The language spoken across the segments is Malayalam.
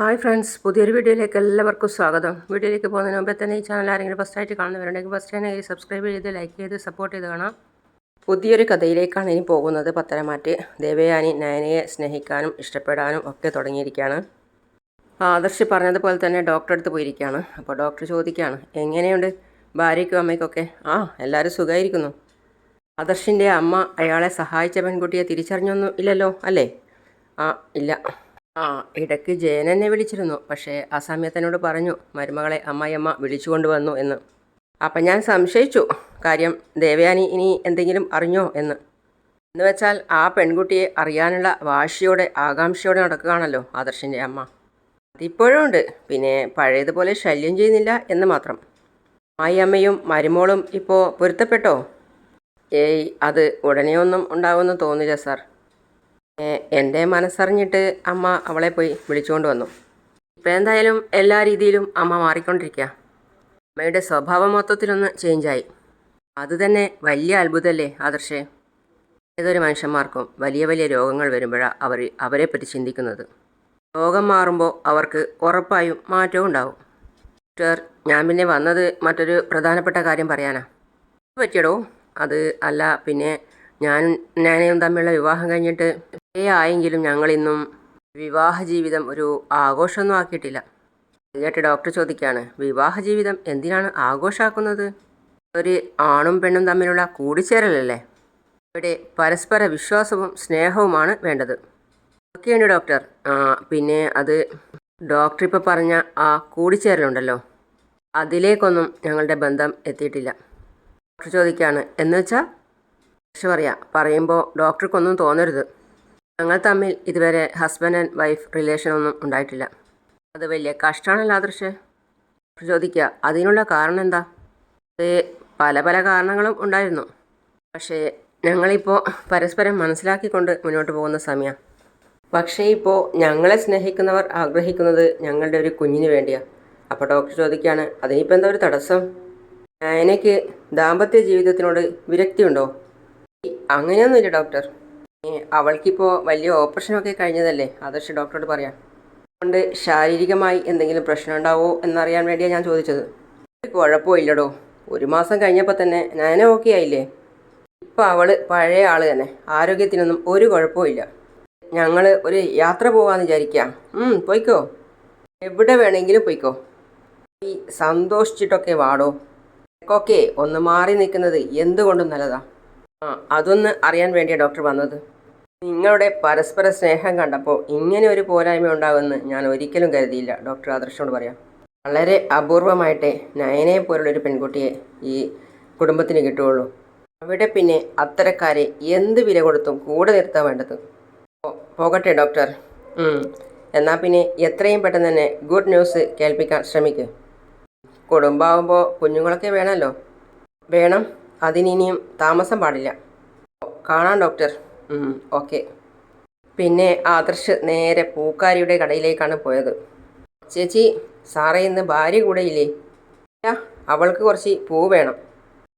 ഹായ് ഫ്രണ്ട്സ് പുതിയൊരു വീഡിയോയിലേക്ക് എല്ലാവർക്കും സ്വാഗതം. വീഡിയോയിലേക്ക് പോകുന്നതിന് മുമ്പേ തന്നെ ഈ ചാനൽ ആരെങ്കിലും ഫസ്റ്റ് ആയിട്ട് കാണുന്നവരുണ്ടെങ്കിൽ ഫസ്റ്റ് തന്നെ സബ്സ്ക്രൈബ് ചെയ്ത് ലൈക്ക് ചെയ്ത് സപ്പോർട്ട് ചെയ്ത് കാണാം. പുതിയൊരു കഥയിലേക്കാണ് ഇനി പോകുന്നത് പത്തരമാറ്റ്. ദേവയാനി നയനയെ സ്നേഹിക്കാനും ഇഷ്ടപ്പെടാനും ഒക്കെ തുടങ്ങിയിരിക്കുകയാണ് ആദർശി പറഞ്ഞതുപോലെ തന്നെ ഡോക്ടറെ അടുത്ത് പോയിരിക്കുകയാണ് അപ്പോൾ ഡോക്ടർ ചോദിക്കുകയാണ് എങ്ങനെയുണ്ട്? ഭാര്യയ്ക്കും അമ്മയ്ക്കൊക്കെ? ആ എല്ലാവരും സുഖമായിരിക്കുന്നു ആദർശിന്റെ അമ്മ അയാളെ സഹായിച്ച പെൺകുട്ടിയെ തിരിച്ചറിഞ്ഞൊന്നും ഇല്ലല്ലോ അല്ലേ? ആ ഇല്ല. ആ ഇടയ്ക്ക് ജയൻ എന്നെ വിളിച്ചിരുന്നു. പക്ഷേ ആ സമയത്ത് പറഞ്ഞു മരുമകളെ അമ്മായിയമ്മ വിളിച്ചുകൊണ്ട് വന്നു എന്ന്. അപ്പം ഞാൻ സംശയിച്ചു. കാര്യം ദേവയാനി ഇനി എന്തെങ്കിലും അറിഞ്ഞോ എന്ന്. എന്ന് വെച്ചാൽ ആ പെൺകുട്ടിയെ അറിയാനുള്ള വാശിയോടെ ആകാംക്ഷയോടെ നടക്കുകയാണല്ലോ ആദർശിന്റെ അമ്മ. അതിപ്പോഴും ഉണ്ട്. പിന്നെ പഴയതുപോലെ ശല്യം ചെയ്യുന്നില്ല എന്ന് മാത്രം. അമ്മായിയമ്മയും മരുമോളും ഇപ്പോൾ പൊരുത്തപ്പെട്ടോ? ഏയ് അത് ഉടനെയൊന്നും ഉണ്ടാവുമെന്ന് തോന്നില്ല സാർ. എന്റെ മനസ്സറിഞ്ഞിട്ട് അമ്മ അവളെ പോയി വിളിച്ചുകൊണ്ട് വന്നു. ഇപ്പം എന്തായാലും എല്ലാ രീതിയിലും അമ്മ മാറിക്കൊണ്ടിരിക്കുക അമ്മയുടെ സ്വഭാവം മൊത്തത്തിലൊന്ന് ചേഞ്ചായി അത് തന്നെ വലിയ അത്ഭുതമല്ലേ ആദർശേ? ഏതൊരു മനുഷ്യന്മാർക്കും വലിയ വലിയ രോഗങ്ങൾ വരുമ്പോഴാണ് അവർ അവരെ പറ്റി ചിന്തിക്കുന്നത്. രോഗം മാറുമ്പോൾ അവർക്ക് ഉറപ്പായും മാറ്റവും ഉണ്ടാവും. ഡോക്ടർ ഞാൻ പിന്നെ വന്നത് മറ്റൊരു പ്രധാനപ്പെട്ട കാര്യം പറയാനാ. പറ്റിയടോ? അത് അല്ല പിന്നെ ഞാൻ ഞാനും തമ്മിലുള്ള വിവാഹം കഴിഞ്ഞിട്ട് കുറേ ആയെങ്കിലും ഞങ്ങളിന്നും വിവാഹ ജീവിതം ഒരു ആഘോഷമൊന്നും ആക്കിയിട്ടില്ല. കേട്ട് ഡോക്ടർ ചോദിക്കുകയാണ് വിവാഹ ജീവിതം എന്തിനാണ് ആഘോഷമാക്കുന്നത്? ഒരു ആണും പെണ്ണും തമ്മിലുള്ള കൂടിച്ചേരലല്ലേ? ഇവിടെ പരസ്പര വിശ്വാസവും സ്നേഹവുമാണ് വേണ്ടത്. ഓക്കെയാണ് ഡോക്ടർ. പിന്നെ അത് ഡോക്ടർ ഇപ്പോൾ പറഞ്ഞ ആ കൂടിച്ചേരലുണ്ടല്ലോ അതിലേക്കൊന്നും ഞങ്ങളുടെ ബന്ധം എത്തിയിട്ടില്ല. ഡോക്ടർ ചോദിക്കുകയാണ് എന്നുവെച്ചാൽ പക്ഷെ പറയാം പറയുമ്പോൾ ഡോക്ടർക്കൊന്നും തോന്നരുത്. ഞങ്ങൾ തമ്മിൽ ഇതുവരെ ഹസ്ബൻഡ് ആൻഡ് വൈഫ് റിലേഷൻ ഒന്നും ഉണ്ടായിട്ടില്ല. അത് വലിയ കഷ്ടമാണല്ലോ ആദർശ്. ചോദിക്കുക അതിനുള്ള കാരണം എന്താ? പല പല കാരണങ്ങളും ഉണ്ടായിരുന്നു. പക്ഷേ ഞങ്ങളിപ്പോൾ പരസ്പരം മനസ്സിലാക്കിക്കൊണ്ട് മുന്നോട്ട് പോകുന്ന സമയം. പക്ഷേ ഇപ്പോൾ ഞങ്ങളെ സ്നേഹിക്കുന്നവർ ആഗ്രഹിക്കുന്നത് ഞങ്ങളുടെ ഒരു കുഞ്ഞിന് വേണ്ടിയാണ് അപ്പോൾ ഡോക്ടർ ചോദിക്കുകയാണ് അതിനിപ്പോൾ എന്താ ഒരു തടസ്സം? എനിക്ക് ദാമ്പത്യ ജീവിതത്തിനോട് വിരക്തിയുണ്ടോ? അങ്ങനെയൊന്നുമില്ല ഡോക്ടർ അവൾക്കിപ്പോൾ വലിയ ഓപ്പറേഷനൊക്കെ കഴിഞ്ഞതല്ലേ? ആദർശ് ഡോക്ടറോട് പറയാം. അതുകൊണ്ട് ശാരീരികമായി എന്തെങ്കിലും പ്രശ്നം ഉണ്ടാവോ എന്നറിയാൻ വേണ്ടിയാണ് ഞാൻ ചോദിച്ചത്. കുഴപ്പമില്ലടോ ഒരു മാസം കഴിഞ്ഞപ്പോൾ തന്നെ ഞാൻ ഓക്കെ ആയില്ലേ? ഇപ്പം അവൾ പഴയ ആൾ തന്നെ. ആരോഗ്യത്തിനൊന്നും ഒരു കുഴപ്പമില്ല ഞങ്ങൾ ഒരു യാത്ര പോകാമെന്ന് വിചാരിക്കാം. പോയിക്കോ. എവിടെ വേണമെങ്കിലും പോയിക്കോ. സന്തോഷിച്ചിട്ടൊക്കെ വാടോ. ഒക്കെ ഒന്ന് മാറി നിൽക്കുന്നത് എന്തുകൊണ്ടും നല്ലതാ. ആ അതൊന്ന് അറിയാൻ വേണ്ടിയാ ഡോക്ടർ വന്നത്. നിങ്ങളുടെ പരസ്പര സ്നേഹം കണ്ടപ്പോൾ ഇങ്ങനെ ഒരു പോരായ്മ ഉണ്ടാകുമെന്ന് ഞാൻ ഒരിക്കലും കരുതിയില്ല. ഡോക്ടർ ആദർശനോട് പറയാം. വളരെ അപൂർവമായിട്ടേ നയനയെ പോലുള്ളൊരു പെൺകുട്ടിയെ ഈ കുടുംബത്തിന് കിട്ടുകയുള്ളൂ. അവിടെ പിന്നെ അത്തരക്കാരെ എന്ത് വില കൊടുത്തും കൂടെ നിർത്താൻ വേണ്ടത്? പോകട്ടെ ഡോക്ടർ. എന്നാൽ പിന്നെ എത്രയും പെട്ടെന്ന് തന്നെ ഗുഡ് ന്യൂസ് കേൾപ്പിക്കാൻ ശ്രമിക്കുക കുടുംബമാകുമ്പോൾ കുഞ്ഞുങ്ങളൊക്കെ വേണമല്ലോ വേണം. അതിനിനിയും താമസം പാടില്ല. കാണാം ഡോക്ടർ. ഓക്കെ. പിന്നെ ആദർശ് നേരെ പൂക്കാരിയുടെ കടയിലേക്കാണ് പോയത്. ചേച്ചി സാറേ ഇന്ന് ഭാര്യ കൂടെ ഇല്ലേ അവൾക്ക് കുറച്ച് പൂ വേണം.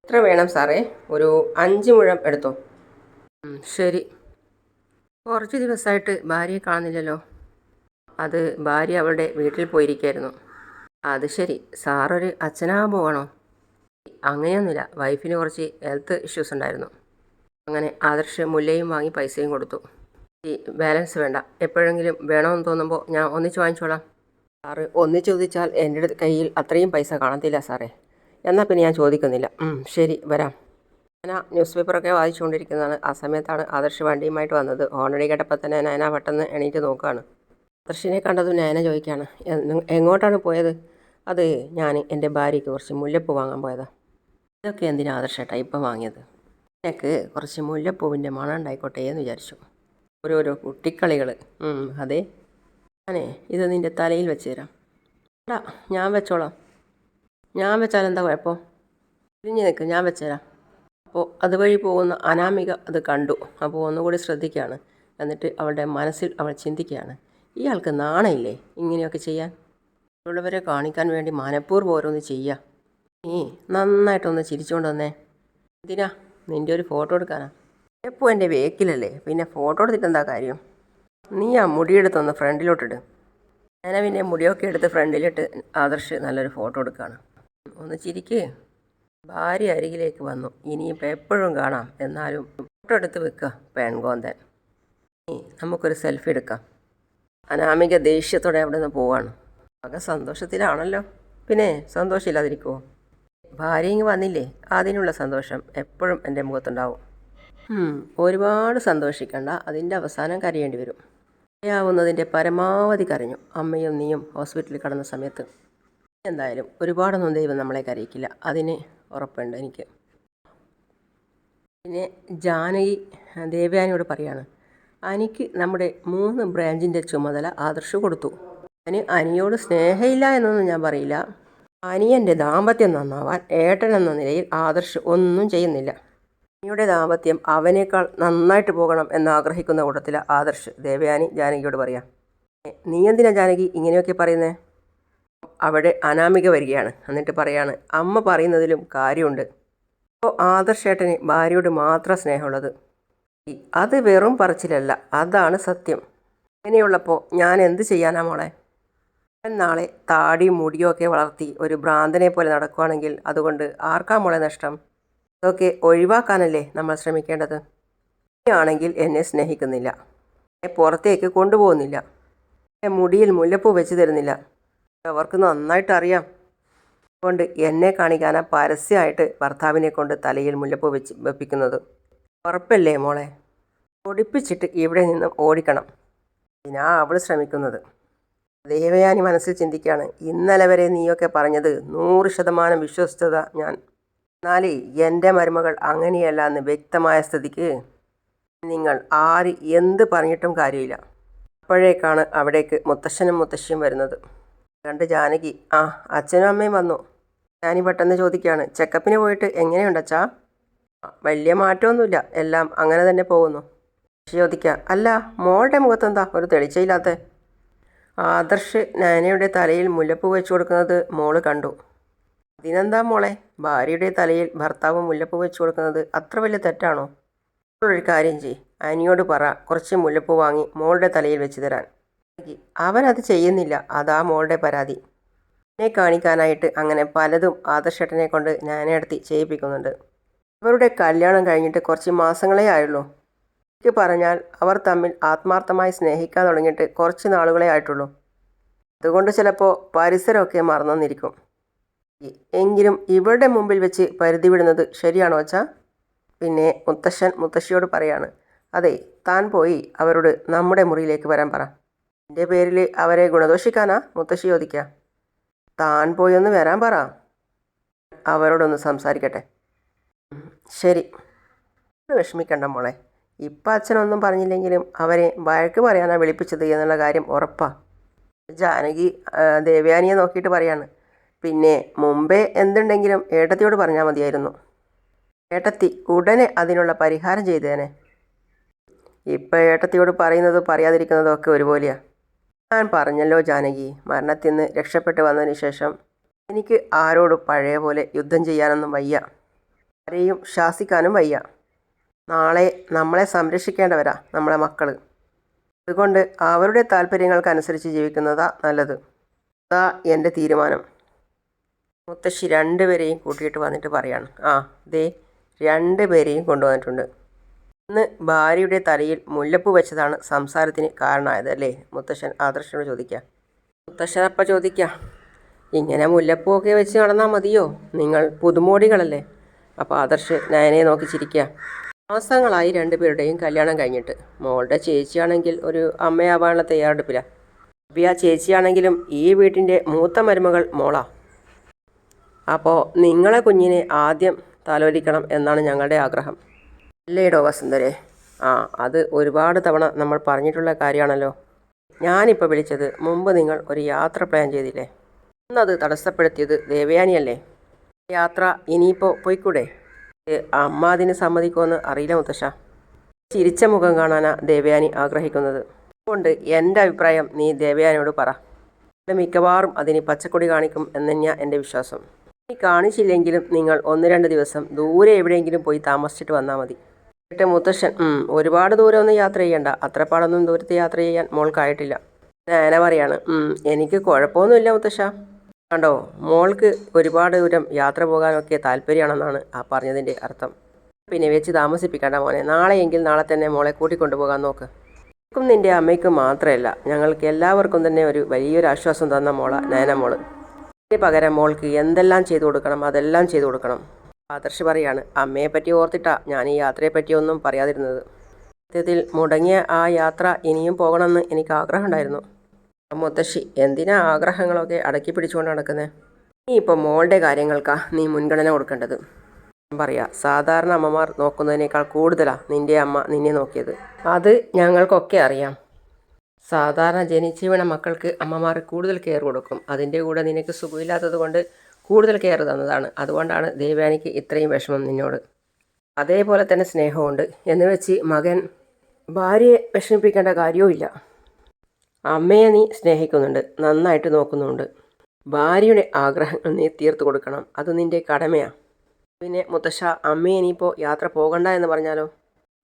എത്ര വേണം സാറേ? ഒരു അഞ്ച് മുഴം എടുത്തോ? ശരി. കുറച്ച് ദിവസമായിട്ട് ഭാര്യയെ കാണുന്നില്ലല്ലോ. അത് ഭാര്യ അവളുടെ വീട്ടിൽ പോയിരിക്കായിരുന്നു. അത് ശരി. സാറൊരു അച്ഛനാകാൻ പോവാണോ? അങ്ങനെയൊന്നുമില്ല. വൈഫിന് കുറച്ച് ഹെൽത്ത് ഇഷ്യൂസ് ഉണ്ടായിരുന്നു. അങ്ങനെ ആദർശ് മുല്ലയും വാങ്ങി പൈസയും കൊടുത്തു. ഈ ബാലൻസ് വേണ്ട. എപ്പോഴെങ്കിലും വേണമെന്ന് തോന്നുമ്പോൾ ഞാൻ ഒന്നിച്ച് വാങ്ങിച്ചോളാം. സാറ് ഒന്നിച്ച് ചോദിച്ചാൽ എന്റെ കയ്യിൽ അത്രയും പൈസ കാണത്തില്ല സാറേ. എന്നാൽ പിന്നെ ഞാൻ ചോദിക്കുന്നില്ല. ശരി വരാം. ഞാൻ ന്യൂസ് പേപ്പറൊക്കെ വായിച്ചുകൊണ്ടിരിക്കുന്നതാണ്. ആ സമയത്താണ് ആദർശ് വണ്ടിയുമായിട്ട് വന്നത്. ഹോണടി കേട്ടപ്പോൾ തന്നെ നയന പെട്ടെന്ന് എണീറ്റ് നോക്കുകയാണ് ആദർശിനെ കണ്ടതും നയന ചോദിക്കുകയാണ് എങ്ങോട്ടാണ് പോയത്? അത് ഞാൻ എന്റെ ഭാര്യയ്ക്ക് കുറച്ച് മുല്ലപ്പൂ വാങ്ങാൻ പോയതാണ് ഇതൊക്കെ എന്തിനാ ആദർശേട്ടാ ഇപ്പം വാങ്ങിയത്? എനിക്ക് കുറച്ച് മുല്ലപ്പൂവിന്റെ മണം ഉണ്ടായിക്കോട്ടെ എന്ന് വിചാരിച്ചു. ഓരോരോ കുട്ടിക്കളികൾ. അതെ. ഞാനേ ഇത് നിന്റെ തലയിൽ വെച്ച് തരാം. എടാ ഞാൻ വെച്ചോളാം. ഞാൻ വെച്ചാൽ എന്താ കുഴപ്പം? തിരിഞ്ഞ് നിൽക്ക് ഞാൻ വെച്ചുതരാം അപ്പോൾ അതുവഴി പോകുന്ന അനാമിക അത് കണ്ടു. അപ്പോൾ ഒന്നുകൂടി ശ്രദ്ധിക്കുകയാണ് എന്നിട്ട് അവളുടെ മനസ്സിൽ അവൾ ചിന്തിക്കുകയാണ്. ഇയാൾക്ക് നാണയില്ലേ ഇങ്ങനെയൊക്കെ ചെയ്യാൻ? ഉള്ളവരെ കാണിക്കാൻ വേണ്ടി മനഃപൂർവം ഓരോന്ന് ചെയ്യുക നീ നന്നായിട്ടൊന്ന് ചിരിച്ചുകൊണ്ട് വന്നേ. എന്തിനാ? നിന്റെ ഒരു ഫോട്ടോ എടുക്കാനാ? എപ്പോൾ എന്റെ വേക്കിലല്ലേ? പിന്നെ ഫോട്ടോ എടുത്തിട്ട് എന്താ കാര്യം? നീ ആ മുടിയെടുത്തൊന്ന് ഫ്രണ്ടിലോട്ടിട്. ഞാൻ പിന്നെ മുടിയൊക്കെ എടുത്ത് ഫ്രണ്ടിലിട്ട് ആദർശ് നല്ലൊരു ഫോട്ടോ എടുക്കുകയാണ് ഒന്ന് ചിരിക്ക്. ഭാര്യ അരികിലേക്ക് വന്നു. ഇനിയിപ്പോൾ എപ്പോഴും കാണാം. എന്നാലും ഫോട്ടോ എടുത്ത് വെക്കുക പെൺകോന്തൻ. നമുക്കൊരു സെൽഫി എടുക്കാം. അനാമിക ദേഷ്യത്തോടെ അവിടെ നിന്ന് പോവാണ്. ആകെ സന്തോഷത്തിലാണല്ലോ. പിന്നെ സന്തോഷമില്ലാതിരിക്കുമോ ഭാര്യ ഇങ്ങ് വന്നില്ലേ? അതിനുള്ള സന്തോഷം എപ്പോഴും എന്റെ മുഖത്തുണ്ടാവും. ഒരുപാട് സന്തോഷിക്കണ്ട. അതിന്റെ അവസാനം കരയേണ്ടി വരും. കരയാവുന്നതിന്റെ പരമാവധി കരഞ്ഞു. അമ്മയും നീയും ഹോസ്പിറ്റലിൽ കടന്ന സമയത്ത്. എന്തായാലും ഒരുപാടൊന്നും ദൈവം നമ്മളെ കരയിക്കില്ല. അതിന് ഉറപ്പുണ്ട് എനിക്ക്. പിന്നെ ജാനകി ദേവയാനിയോട് പറയാണ് അനിക്ക് നമ്മുടെ മൂന്ന് ബ്രാഞ്ചിന്റെ ചുമതല ആദർശ് കൊടുത്തു. അതിന് അനിയോട് സ്നേഹമില്ല എന്നൊന്നും ഞാൻ പറയില്ല. അനിയന്റെ ദാമ്പത്യം നന്നാവാൻ ഏട്ടൻ എന്ന നിലയിൽ ആദർശ് ഒന്നും ചെയ്യുന്നില്ല. അനിയുടെ ദാമ്പത്യം അവനേക്കാൾ നന്നായിട്ട് പോകണം എന്ന് ആഗ്രഹിക്കുന്ന കൂട്ടത്തിൽ ആദർശ് ദേവയാനി ജാനകിയോട് പറയാം. നീ എന്തിനാ ജാനകി ഇങ്ങനെയൊക്കെ പറയുന്നേ? അവിടെ അനാമിക വരികയാണ്. എന്നിട്ട് പറയാണ് അമ്മ പറയുന്നതിലും കാര്യമുണ്ട്. അപ്പോൾ ആദർശേട്ടന് ഭാര്യയോട് മാത്രം സ്നേഹമുള്ളത്. അത് വെറും പറച്ചിലല്ല. അതാണ് സത്യം. ഇങ്ങനെയുള്ളപ്പോൾ ഞാൻ എന്ത് ചെയ്യാനാ മോളെ? നാളെ താടി മുടിയൊക്കെ വളർത്തി ഒരു ഭ്രാന്തനെ പോലെ നടക്കുകയാണെങ്കിൽ അതുകൊണ്ട് ആർക്കാ മോളെ നഷ്ടം? അതൊക്കെ ഒഴിവാക്കാനല്ലേ നമ്മൾ ശ്രമിക്കേണ്ടത്? ആണെങ്കിൽ എന്നെ സ്നേഹിക്കുന്നില്ല. എന്നെ പുറത്തേക്ക് കൊണ്ടുപോകുന്നില്ല. എന്റെ മുടിയിൽ മുല്ലപ്പൂ വെച്ച് തരുന്നില്ല. അവർക്ക് നന്നായിട്ട് അറിയാം. അതുകൊണ്ട് എന്നെ കാണിക്കാനാ പരസ്യമായിട്ട് ഭർത്താവിനെ കൊണ്ട് തലയിൽ മുല്ലപ്പൂ വെച്ച് വെപ്പിക്കുന്നത്. ഉറപ്പല്ലേ മോളെ? ഒടിപ്പിച്ചിട്ട് ഇവിടെ നിന്നും ഓടിക്കണം. ഇതിനാ അവൾ ശ്രമിക്കുന്നത്. ദേവയാനി മനസ്സിൽ ചിന്തിക്കുകയാണ് ഇന്നലെ വരെ നീയൊക്കെ പറഞ്ഞത് നൂറ് ശതമാനം വിശ്വസ്തത ഞാൻ. എന്നാലേ എന്റെ മരുമകൾ അങ്ങനെയല്ല എന്ന് വ്യക്തമായ സ്ഥിതിക്ക് നിങ്ങൾ ആര് എന്ത് പറഞ്ഞിട്ടും കാര്യമില്ല. അപ്പോഴേക്കാണ് അവിടേക്ക് മുത്തശ്ശനും മുത്തശ്ശിയും വരുന്നത്. കണ്ട് ജാനകി ആ അച്ഛനും അമ്മയും വന്നു. ഞാനി പെട്ടെന്ന് ചോദിക്കുകയാണ് ചെക്കപ്പിന് പോയിട്ട് എങ്ങനെയുണ്ടച്ചാ വലിയ മാറ്റമൊന്നുമില്ല. എല്ലാം അങ്ങനെ തന്നെ പോകുന്നു. ചോദിക്കുക അല്ല മോളുടെ മുഖത്തെന്താ? ഒരു തെളിച്ചയില്ലാത്ത ആദർശ് നാനയുടെ തലയിൽ മുല്ലപ്പൂ വെച്ചു കൊടുക്കുന്നത് മോൾ കണ്ടു. അതിനെന്താ മോളെ? ഭാര്യയുടെ തലയിൽ ഭർത്താവ് മുല്ലപ്പൂ വെച്ചു കൊടുക്കുന്നത് അത്ര വലിയ തെറ്റാണോ? ഒരു കാര്യം ചെയ് അനിയോട് പറ. കുറച്ച് മുല്ലപ്പൂ വാങ്ങി മോളുടെ തലയിൽ വെച്ച് തരാൻ. അവനത് ചെയ്യുന്നില്ല. അതാ മോളുടെ പരാതി. എന്നെ കാണിക്കാനായിട്ട് അങ്ങനെ പലതും ആദർശേട്ടനെ കൊണ്ട് ഞാനെടുത്തി ചെയ്യിപ്പിക്കുന്നുണ്ട്. അവരുടെ കല്യാണം കഴിഞ്ഞിട്ട് കുറച്ച് മാസങ്ങളേ ആയുള്ളൂ. എനിക്ക് പറഞ്ഞാൽ അവർ തമ്മിൽ ആത്മാർത്ഥമായി സ്നേഹിക്കാൻ തുടങ്ങിയിട്ട് കുറച്ച് നാളുകളെ ആയിട്ടുള്ളൂ. അതുകൊണ്ട് ചിലപ്പോൾ പരിസരമൊക്കെ മറന്നെന്നിരിക്കും. എ- എങ്കിലും ഇവരുടെ മുമ്പിൽ വെച്ച് പരിധി വിടുന്നത് ശരിയാണോ അച്ഛാ? പിന്നെ മുത്തശ്ശൻ മുത്തശ്ശിയോട് പറയാണ് അതെ താൻ പോയി അവരോട് നമ്മുടെ മുറിയിലേക്ക് വരാൻ പറ. എന്റെ പേരിൽ അവരെ ഗുണദോഷിക്കാനാ? മുത്തശ്ശി ചോദിക്കുക താൻ പോയി ഒന്ന് വരാൻ പറ. അവരോടൊന്ന് സംസാരിക്കട്ടെ. ശരി. വിഷമിക്കണ്ട മോളെ. ഇപ്പം അച്ഛനൊന്നും പറഞ്ഞില്ലെങ്കിലും അവരെ വഴക്ക് പറയാനാണ് വിളിപ്പിച്ചത് എന്നുള്ള കാര്യം ഉറപ്പാണ് ജാനകി ദേവ്യാനിയെ നോക്കിയിട്ട് പറയാണ്. പിന്നെ മുമ്പേ എന്തുണ്ടെങ്കിലും ഏട്ടത്തിയോട് പറഞ്ഞാൽ മതിയായിരുന്നു. ഏട്ടത്തി ഉടനെ അതിനുള്ള പരിഹാരം ചെയ്തേനെ. ഇപ്പം ഏട്ടത്തിയോട് പറയുന്നത് പറയാതിരിക്കുന്നതും ഒക്കെ ഒരുപോലെയാണ് ഞാൻ പറഞ്ഞല്ലോ ജാനകി മരണത്തിൽ നിന്ന് രക്ഷപ്പെട്ട് വന്നതിന് ശേഷം എനിക്ക് ആരോടും പഴയ പോലെ യുദ്ധം ചെയ്യാനൊന്നും വയ്യ. ആരെയും ശാസിക്കാനും വയ്യ. നാളെ നമ്മളെ സംരക്ഷിക്കേണ്ടവരാ നമ്മളെ മക്കൾ അതുകൊണ്ട് അവരുടെ താല്പര്യങ്ങൾക്കനുസരിച്ച് ജീവിക്കുന്നതാ നല്ലത്. അതാ എന്റെ തീരുമാനം. മുത്തശ്ശി രണ്ടുപേരെയും കൂട്ടിയിട്ട് വന്നിട്ട് പറയാണ്. ആ ദേ രണ്ടുപേരെയും കൊണ്ടുവന്നിട്ടുണ്ട്. ഇന്ന് ഭാര്യയുടെ തലയിൽ മുല്ലപ്പ് വെച്ചതാണ് സംസാരത്തിന് കാരണമായത് അല്ലേ? മുത്തശ്ശൻ ആദർശനോട് ചോദിക്കാം. മുത്തശ്ശൻ അപ്പം ചോദിക്കാം ഇങ്ങനെ മുല്ലപ്പൂവൊക്കെ വെച്ച് നടന്നാൽ മതിയോ? നിങ്ങൾ പുതുമോടികളല്ലേ? അപ്പോൾ ആദർശ് നയനെ നോക്കി ചിരിക്കുക മാസങ്ങളായി രണ്ടുപേരുടെയും കല്യാണം കഴിഞ്ഞിട്ട്. മോളുടെ ചേച്ചിയാണെങ്കിൽ ഒരു അമ്മയാവാനുള്ള തയ്യാറെടുപ്പിലാണ് അബിയ ചേച്ചിയാണെങ്കിലും ഈ വീട്ടിന്റെ മൂത്ത മരുമകൾ മോളാ. അപ്പോൾ നിങ്ങളെ കുഞ്ഞിനെ ആദ്യം താലോലിക്കണം എന്നാണ് ഞങ്ങളുടെ ആഗ്രഹം. അല്ലേടോ വസുന്ധരെ? ആ അത് ഒരുപാട് തവണ നമ്മൾ പറഞ്ഞിട്ടുള്ള കാര്യമാണല്ലോ. ഞാനിപ്പോൾ വിളിച്ചത് മുമ്പ് നിങ്ങൾ ഒരു യാത്ര പ്ലാൻ ചെയ്തില്ലേ? അന്നത് തടസ്സപ്പെടുത്തിയത് ദേവയാനിയല്ലേ? യാത്ര ഇനിയിപ്പോൾ പോയിക്കൂടെ? അമ്മ അതിന് സമ്മതിക്കുമെന്ന് അറിയില്ല മുത്തശ്ശ. ചിരിച്ച മുഖം കാണാനാ ദേവയാനി ആഗ്രഹിക്കുന്നത്. അതുകൊണ്ട് എന്റെ അഭിപ്രായം നീ ദേവയാനിയോട് പറ. മിക്കവാറും അതിന് പച്ചക്കൊടി കാണിക്കും എന്ന് തന്നെയാണ് എന്റെ വിശ്വാസം. നീ കാണിച്ചില്ലെങ്കിലും നിങ്ങൾ ഒന്ന് രണ്ട് ദിവസം ദൂരെ എവിടെയെങ്കിലും പോയി താമസിച്ചിട്ട് വന്നാൽ മതി. എന്നിട്ട് മുത്തശ്ശൻ ഒരുപാട് ദൂരം ഒന്നും യാത്ര ചെയ്യണ്ട. അത്രപ്പാടൊന്നും ദൂരത്ത് യാത്ര ചെയ്യാൻ മോൾക്കായിട്ടില്ല. നേനെ പറയാണ് എനിക്ക് കുഴപ്പമൊന്നുമില്ല മുത്തശ്ശ. കണ്ടോ? മോൾക്ക് ഒരുപാട് ദൂരം യാത്ര പോകാനൊക്കെ താല്പര്യമാണെന്നാണ് ആ പറഞ്ഞതിന്റെ അർത്ഥം. പിന്നെ വെച്ച് താമസിപ്പിക്കണ്ട മോനെ. നാളെയെങ്കിൽ നാളെ തന്നെ മോളെ കൂട്ടിക്കൊണ്ടു പോകാൻ നോക്ക്. നിനക്കും നിന്റെ അമ്മയ്ക്ക് മാത്രമല്ല ഞങ്ങൾക്ക് എല്ലാവർക്കും തന്നെ ഒരു വലിയൊരു ആശ്വാസം തന്ന മോള നയന മോൾ. ഇതിന് പകരം മോൾക്ക് എന്തെല്ലാം ചെയ്തു കൊടുക്കണം അതെല്ലാം ചെയ്തു കൊടുക്കണം. ആദർശ് പറയാണ് അമ്മയെ പറ്റി ഓർത്തിട്ടാ ഞാൻ ഈ യാത്രയെ പറ്റിയൊന്നും പറയാതിരുന്നത്. സത്യത്തിൽ മുടങ്ങിയ ആ യാത്ര ഇനിയും പോകണമെന്ന് എനിക്ക് ആഗ്രഹമുണ്ടായിരുന്നു. മുത്തശ്ശി എന്തിനാ ആഗ്രഹങ്ങളൊക്കെ അടക്കി പിടിച്ചുകൊണ്ട് നടക്കുന്നത് നീ ഇപ്പോൾ മോളുടെ കാര്യങ്ങൾക്കാ നീ മുൻഗണന കൊടുക്കേണ്ടത്. പറയാ സാധാരണ അമ്മമാർ നോക്കുന്നതിനേക്കാൾ കൂടുതലാണ് നിന്റെ അമ്മ നിന്നെ നോക്കിയത്. അത് ഞങ്ങൾക്കൊക്കെ അറിയാം. സാധാരണ ജനിച്ചു വീണ മക്കൾക്ക് അമ്മമാർ കൂടുതൽ കെയർ കൊടുക്കും. അതിന്റെ കൂടെ നിനക്ക് സുഖമില്ലാത്തത് കൊണ്ട് കൂടുതൽ കെയർ തന്നതാണ്. അതുകൊണ്ടാണ് ദേവയാനിക്ക് ഇത്രയും വിഷമം നിന്നോട്. അതേപോലെ തന്നെ സ്നേഹമുണ്ട് എന്ന് വെച്ച് മകൻ ഭാര്യയെ വിഷമിപ്പിക്കേണ്ട കാര്യവുമില്ല. അമ്മയെ നീ സ്നേഹിക്കുന്നുണ്ട് നന്നായിട്ട് നോക്കുന്നുണ്ട്. ഭാര്യയുടെ ആഗ്രഹങ്ങൾ നീ തീർത്തു കൊടുക്കണം അത് നിന്റെ കടമയാണ് പിന്നെ മുത്തശ്ശ അമ്മയെ ഇനിയിപ്പോൾ യാത്ര പോകണ്ട എന്ന് പറഞ്ഞാലോ?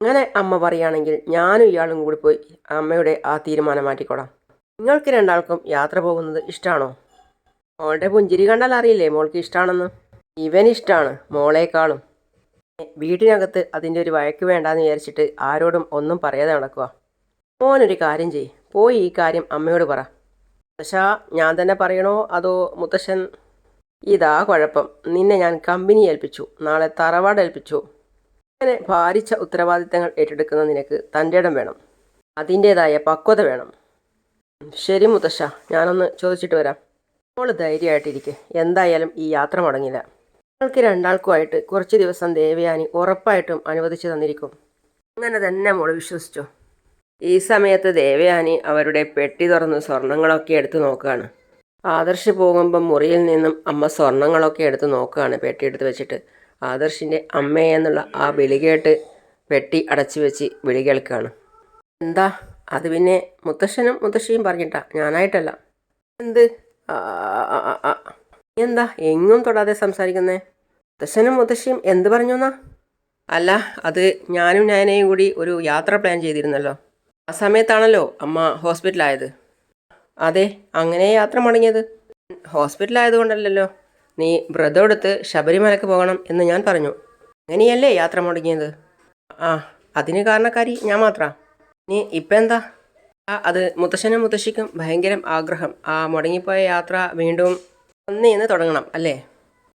അങ്ങനെ അമ്മ പറയുകയാണെങ്കിൽ ഞാനും ഇയാളും കൂടി പോയി അമ്മയുടെ ആ തീരുമാനം മാറ്റിക്കൊള്ളാം നിങ്ങൾക്ക് രണ്ടാൾക്കും യാത്ര പോകുന്നത് ഇഷ്ടമാണോ മോളുടെ പുഞ്ചിരി കണ്ടാൽ അറിയില്ലേ മോൾക്ക് ഇഷ്ടമാണെന്ന് ഇവൻ ഇഷ്ടമാണ് മോളേക്കാളും. വീട്ടിനകത്ത് അതിന്റെ ഒരു വഴക്ക് വേണ്ടാന്ന് വിചാരിച്ചിട്ട് ആരോടും ഒന്നും പറയാതെ നടക്കുക മോനൊരു കാര്യം ചെയ്യ്. പോയി ഈ കാര്യം അമ്മയോട് പറ. മുത്തശ്ശ ഞാൻ തന്നെ പറയണോ? അതോ മുത്തശ്ശൻ? ഇതാ കുഴപ്പം. നിന്നെ ഞാൻ കമ്പനി ഏൽപ്പിച്ചു. നാളെ തറവാട് ഏൽപ്പിച്ചു. അങ്ങനെ ഭാരിച്ച ഉത്തരവാദിത്തങ്ങൾ ഏറ്റെടുക്കുന്ന നിനക്ക് തന്റെ ഇടം വേണം. അതിന്റേതായ പക്വത വേണം. ശരി മുത്തശ്ശ ഞാനൊന്ന് ചോദിച്ചിട്ട് വരാം. മോൾ ധൈര്യമായിട്ടിരിക്കെ. എന്തായാലും ഈ യാത്ര മുടങ്ങില്ല. നിങ്ങൾക്ക് രണ്ടാൾക്കുമായിട്ട് കുറച്ച് ദിവസം ദേവയാനി ഉറപ്പായിട്ടും അനുവദിച്ചു തന്നിരിക്കും. അങ്ങനെ തന്നെ മോൾ വിശ്വസിച്ചോ. ഈ സമയത്ത് ദേവയാനി അവരുടെ പെട്ടി തുറന്ന് സ്വർണങ്ങളൊക്കെ എടുത്ത് നോക്കുകയാണ്. ആദർശ് പോകുമ്പം മുറിയിൽ നിന്നും അമ്മ സ്വർണങ്ങളൊക്കെ എടുത്ത് നോക്കുകയാണ് പെട്ടി എടുത്ത് വെച്ചിട്ട്. ആദർശിന്റെ അമ്മയെന്നുള്ള ആ വിളികേട്ട് പെട്ടി അടച്ചു വെച്ച് വിളി കേൾക്കുകയാണ്. എന്താ? അത് പിന്നെ മുത്തശ്ശനും മുത്തശ്ശിയും പറഞ്ഞിട്ടാ. ഞാനായിട്ടല്ല. എന്ത്. എന്താ എങ്ങും തൊടാതെ സംസാരിക്കുന്നേ? മുത്തശ്ശനും മുത്തശ്ശിയും എന്ത് പറഞ്ഞു എന്നാ അല്ല അത് ഞാനും ഞാനേയും കൂടി ഒരു യാത്ര പ്ലാൻ ചെയ്തിരുന്നല്ലോ. ആ സമയത്താണല്ലോ അമ്മ ഹോസ്പിറ്റലായത്. അതെ അങ്ങനെ യാത്ര മുടങ്ങിയത്. ഹോസ്പിറ്റലായതുകൊണ്ടല്ലല്ലോ. നീ വ്രതം എടുത്ത് ശബരിമലക്ക് പോകണം എന്ന് ഞാൻ പറഞ്ഞു. അങ്ങനെയല്ലേ യാത്ര മുടങ്ങിയത്? ആ അതിന് കാരണക്കാരി ഞാൻ മാത്രാ. നീ ഇപ്പം എന്താ? ആ അത് മുത്തശ്ശനും മുത്തശ്ശിക്കും ഭയങ്കര ആഗ്രഹം. ആ മുടങ്ങിപ്പോയ യാത്ര വീണ്ടും ഒന്നേന്ന് തുടങ്ങണം അല്ലേ?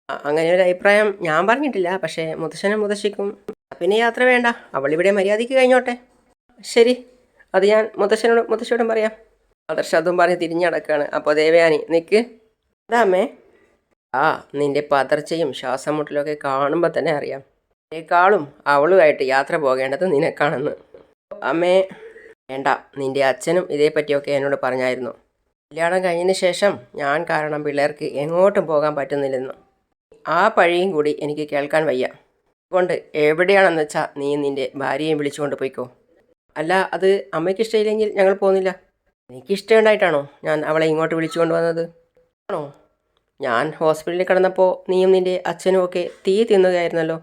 അങ്ങനെ ഒരു അഭിപ്രായം ഞാൻ പറഞ്ഞിട്ടില്ല. പക്ഷേ മുത്തശ്ശനും മുത്തശ്ശിക്കും പിന്നെ യാത്ര വേണ്ട. അവളിവിടെ മര്യാദയ്ക്ക് കഴിഞ്ഞോട്ടെ. ശരി. അത് ഞാൻ മുത്തശ്ശനോട് മുത്തശ്ശിയോടും പറയാം. ആദർശ അതും പറഞ്ഞ് തിരിഞ്ഞടക്കാണ് അപ്പോൾ ദേവയാനി നിൽക്ക് അതാ അമ്മേ ആ നിന്റെ പതർച്ചയും ശ്വാസം മുട്ടലൊക്കെ കാണുമ്പോൾ തന്നെ അറിയാം. എന്നേക്കാളും അവളുമായിട്ട് യാത്ര പോകേണ്ടത് നിനക്കാണെന്ന്. അമ്മേ വേണ്ട. നിന്റെ അച്ഛനും ഇതേപ്പറ്റിയൊക്കെ എന്നോട് പറഞ്ഞായിരുന്നു. കല്യാണം കഴിഞ്ഞതിന് ശേഷം ഞാൻ കാരണം പിള്ളേർക്ക് എങ്ങോട്ടും പോകാൻ പറ്റുന്നില്ലെന്ന്. ആ പഴിയും കൂടി എനിക്ക് കേൾക്കാൻ വയ്യ. അതുകൊണ്ട് എവിടെയാണെന്ന് വെച്ചാൽ നീ നിന്റെ ഭാര്യയും വിളിച്ചുകൊണ്ട് പോയിക്കോ. അല്ല അത് അമ്മയ്ക്ക് ഇഷ്ടമില്ലെങ്കിൽ ഞങ്ങൾ പോകുന്നില്ല. എനിക്ക് ഇഷ്ടമുണ്ടായിട്ടാണോ ഞാൻ അവളെ ഇങ്ങോട്ട് വിളിച്ചു കൊണ്ടുവന്നത് ആണോ? ഞാൻ ഹോസ്പിറ്റലിൽ കിടന്നപ്പോൾ നീയും നിന്റെ അച്ഛനും ഒക്കെ തീ തിന്നുകയായിരുന്നല്ലോ.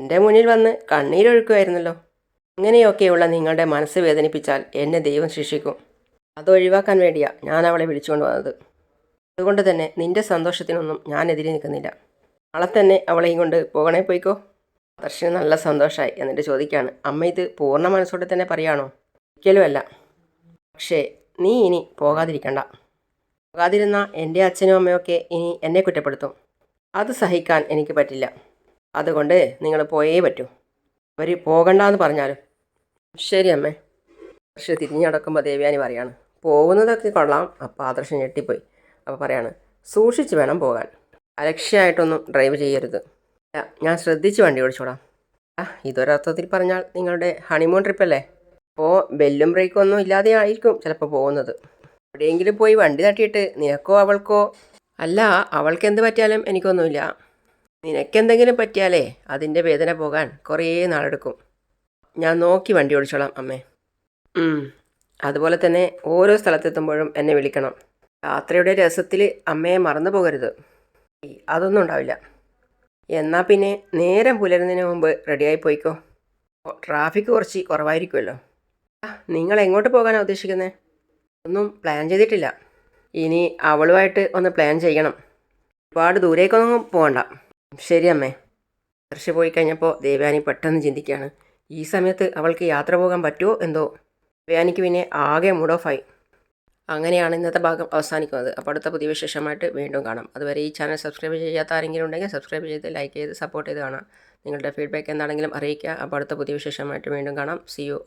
എന്റെ മുന്നിൽ വന്ന് കണ്ണീരൊഴുക്കുമായിരുന്നല്ലോ. ഇങ്ങനെയൊക്കെയുള്ള നിങ്ങളുടെ മനസ്സ് വേദനിപ്പിച്ചാൽ എന്നെ ദൈവം ശിക്ഷിക്കും. അതൊഴിവാക്കാൻ വേണ്ടിയാണ് ഞാൻ അവളെ വിളിച്ചുകൊണ്ട് വന്നത്. അതുകൊണ്ട് തന്നെ നിന്റെ സന്തോഷത്തിനൊന്നും ഞാൻ എതിരെ നിൽക്കുന്നില്ല. നാളെ തന്നെ അവളെയും കൊണ്ട് പോകണേ പോയിക്കോ. ദർശന് നല്ല സന്തോഷമായി എന്നിട്ട് ചോദിക്കുകയാണ് അമ്മ ഇത് പൂർണ മനസ്സോടെ തന്നെ പറയാണോ? ഒരിക്കലുമല്ല പക്ഷേ നീ ഇനി പോകാതിരിക്കണ്ട. പോകാതിരുന്ന എന്റെ അച്ഛനും അമ്മയൊക്കെ ഇനി എന്നെ കുറ്റപ്പെടുത്തും. അത് സഹിക്കാൻ എനിക്ക് പറ്റില്ല. അതുകൊണ്ട് നിങ്ങൾ പോയേ പറ്റൂ. അവർ പോകണ്ടെന്ന് പറഞ്ഞാലും. ശരി അമ്മേ. പക്ഷെ തിരിഞ്ഞടക്കുമ്പോൾ ദേവ്യാനി പറയാണ് പോകുന്നതൊക്കെ കൊള്ളാം. അപ്പോൾ ആദർശം ഞെട്ടിപ്പോയി. അപ്പോൾ പറയാണ് സൂക്ഷിച്ച് വേണം പോകാൻ. അലക്ഷ്യമായിട്ടൊന്നും ഡ്രൈവ് ചെയ്യരുത്. "ഇല്ല, ഞാൻ ശ്രദ്ധിച്ച് വണ്ടി ഓടിച്ചോളാം ആ ഇതൊരർത്ഥത്തിൽ പറഞ്ഞാൽ നിങ്ങളുടെ ഹണിമൂൺ ട്രിപ്പല്ലേ അപ്പോൾ ബെല്ലും ബ്രേക്കും ഒന്നും ഇല്ലാതെ ആയിരിക്കും ചിലപ്പോൾ പോകുന്നത്. എവിടെയെങ്കിലും പോയി വണ്ടി തട്ടിയിട്ട് നിനക്കോ അവൾക്കോ? അല്ല അവൾക്ക് എന്ത് പറ്റിയാലും എനിക്കൊന്നുമില്ല. നിനക്കെന്തെങ്കിലും പറ്റിയാലേ അതിന്റെ വേദന പോകാൻ കുറേ നാളെടുക്കും. ഞാൻ നോക്കി വണ്ടി ഓടിച്ചോളാം അമ്മേ. അതുപോലെ തന്നെ ഓരോ സ്ഥലത്തെത്തുമ്പോഴും എന്നെ വിളിക്കണം. യാത്രയുടെ രസത്തിൽ അമ്മയെ മറന്നു പോകരുത്. അതൊന്നും ഉണ്ടാവില്ല. എന്നാൽ പിന്നെ നേരം പുലരുന്നതിന് മുമ്പ് റെഡിയായി പോയിക്കോ. ട്രാഫിക് കുറച്ച് കുറവായിരിക്കുമല്ലോ. നിങ്ങൾ എങ്ങോട്ട് പോകാനാണ് ഉദ്ദേശിക്കുന്നത് ഒന്നും പ്ലാൻ ചെയ്തിട്ടില്ല. ഇനി അവളുമായിട്ട് ഒന്ന് പ്ലാൻ ചെയ്യണം. ഒരുപാട് ദൂരേക്കൊന്നും പോകണ്ട. ശരി അമ്മേ. ദർശ പോയി കഴിഞ്ഞപ്പോൾ ദേവയാനി പെട്ടെന്ന് ചിന്തിക്കുകയാണ്. ഈ സമയത്ത് അവൾക്ക് യാത്ര പോകാൻ പറ്റുമോ എന്തോ? ദേവയാനിക്ക് പിന്നെ ആകെ മൂഡ് ഓഫായി അങ്ങനെയാണ് ഇന്നത്തെ ഭാഗം അവസാനിക്കുന്നത്. അപ്പോൾ അടുത്ത പുതിയ വിശേഷമായിട്ട് വീണ്ടും കാണാം. അതുവരെ ഈ ചാനൽ സബ്സ്ക്രൈബ് ചെയ്യാത്ത ആരെങ്കിലും ഉണ്ടെങ്കിൽ സബ്സ്ക്രൈബ് ചെയ്ത് ലൈക്ക് ചെയ്ത് സപ്പോർട്ട് ചെയ്ത് കാണാം. നിങ്ങളുടെ ഫീഡ്ബാക്ക് എന്താണെങ്കിലും അറിയിക്കുക. അപ്പോൾ അടുത്ത പുതിയ വിശേഷമായിട്ട് വീണ്ടും കാണാം. C U